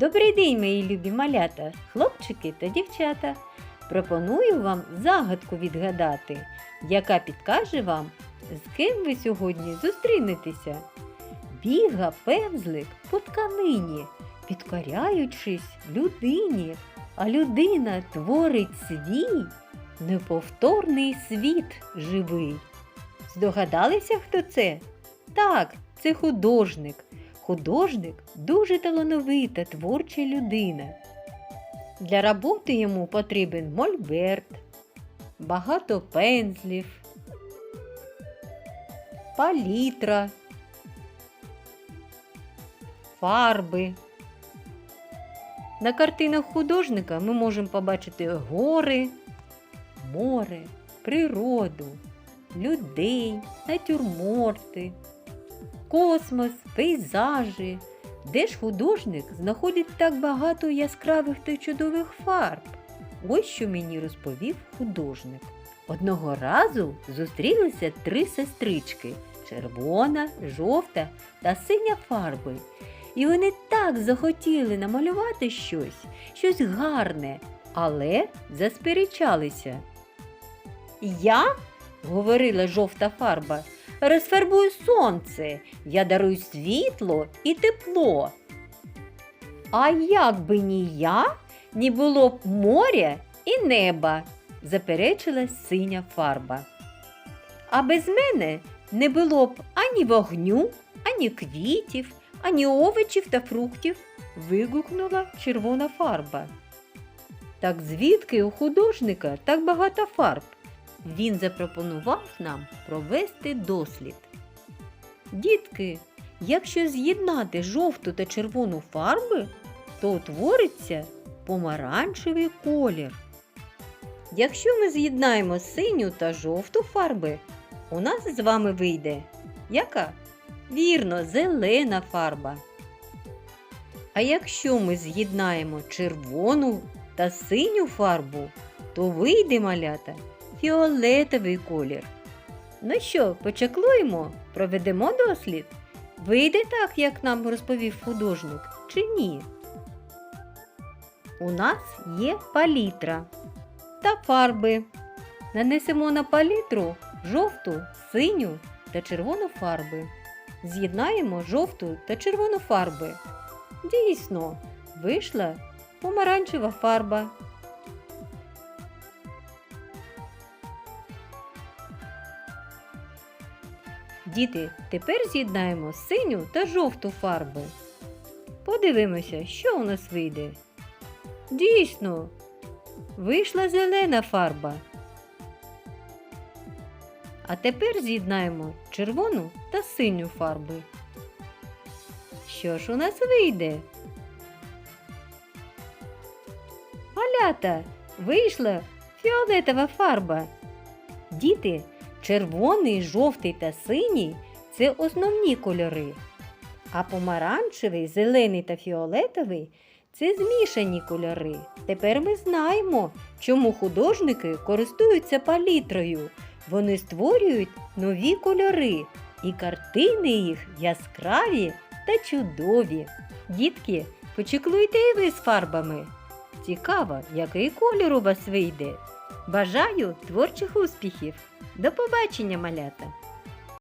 Добрий день, мої любі малята, хлопчики та дівчата. Пропоную вам загадку відгадати, яка підкаже вам, з ким ви сьогодні зустрінетеся. Біга пензлик по тканині, підкоряючись людині, а людина творить свій неповторний світ живий. Здогадалися, хто це? Так, це художник. Художник дуже талановита творча людина. Для роботи йому потрібен мольберт, багато пензлів, палітра, фарби. На картинах художника ми можемо побачити гори, море, природу, людей, натюрморти космос, пейзажі. Де ж художник знаходить так багато яскравих та чудових фарб? Ось що мені розповів художник. Одного разу зустрілися три сестрички червона, жовта та синя фарби. І вони так захотіли намалювати щось, щось гарне, але засперечалися. Я, говорила жовта фарба, розфарбую сонце, я дарую світло і тепло. А як би ні я, ні було б моря і неба, заперечила синя фарба. А без мене не було б ані вогню, ані квітів, ані овочів та фруктів, вигукнула червона фарба. Так звідки у художника так багато фарб? Він запропонував нам провести дослід. Дітки, якщо з'єднати жовту та червону фарби, то утвориться помаранчевий колір. Якщо ми з'єднаємо синю та жовту фарби, у нас з вами вийде яка? Вірно, зелена фарба. А якщо ми з'єднаємо червону та синю фарбу, то вийде малята фіолетовий колір. Ну що, почаклуємо, проведемо дослід? Вийде так, як нам розповів художник, чи ні? У нас є палітра та фарби. Нанесемо на палітру жовту, синю та червону фарби. З'єднаємо жовту та червону фарби. Дійсно, вийшла помаранчева фарба. Діти, тепер з'єднаємо синю та жовту фарби. Подивимося, що у нас вийде. Дійсно, вийшла зелена фарба. А тепер з'єднаємо червону та синю фарби. Що ж у нас вийде? Малята, вийшла фіолетова фарба. Діти, червоний, жовтий та синій це основні кольори. А помаранчевий, зелений та фіолетовий це змішані кольори. Тепер ми знаємо, чому художники користуються палітрою. Вони створюють нові кольори, і картини їх яскраві та чудові. Дітки, почеклуйте і ви з фарбами. Цікаво, який колір у вас вийде. Бажаю творчих успіхів! До побачення, малята!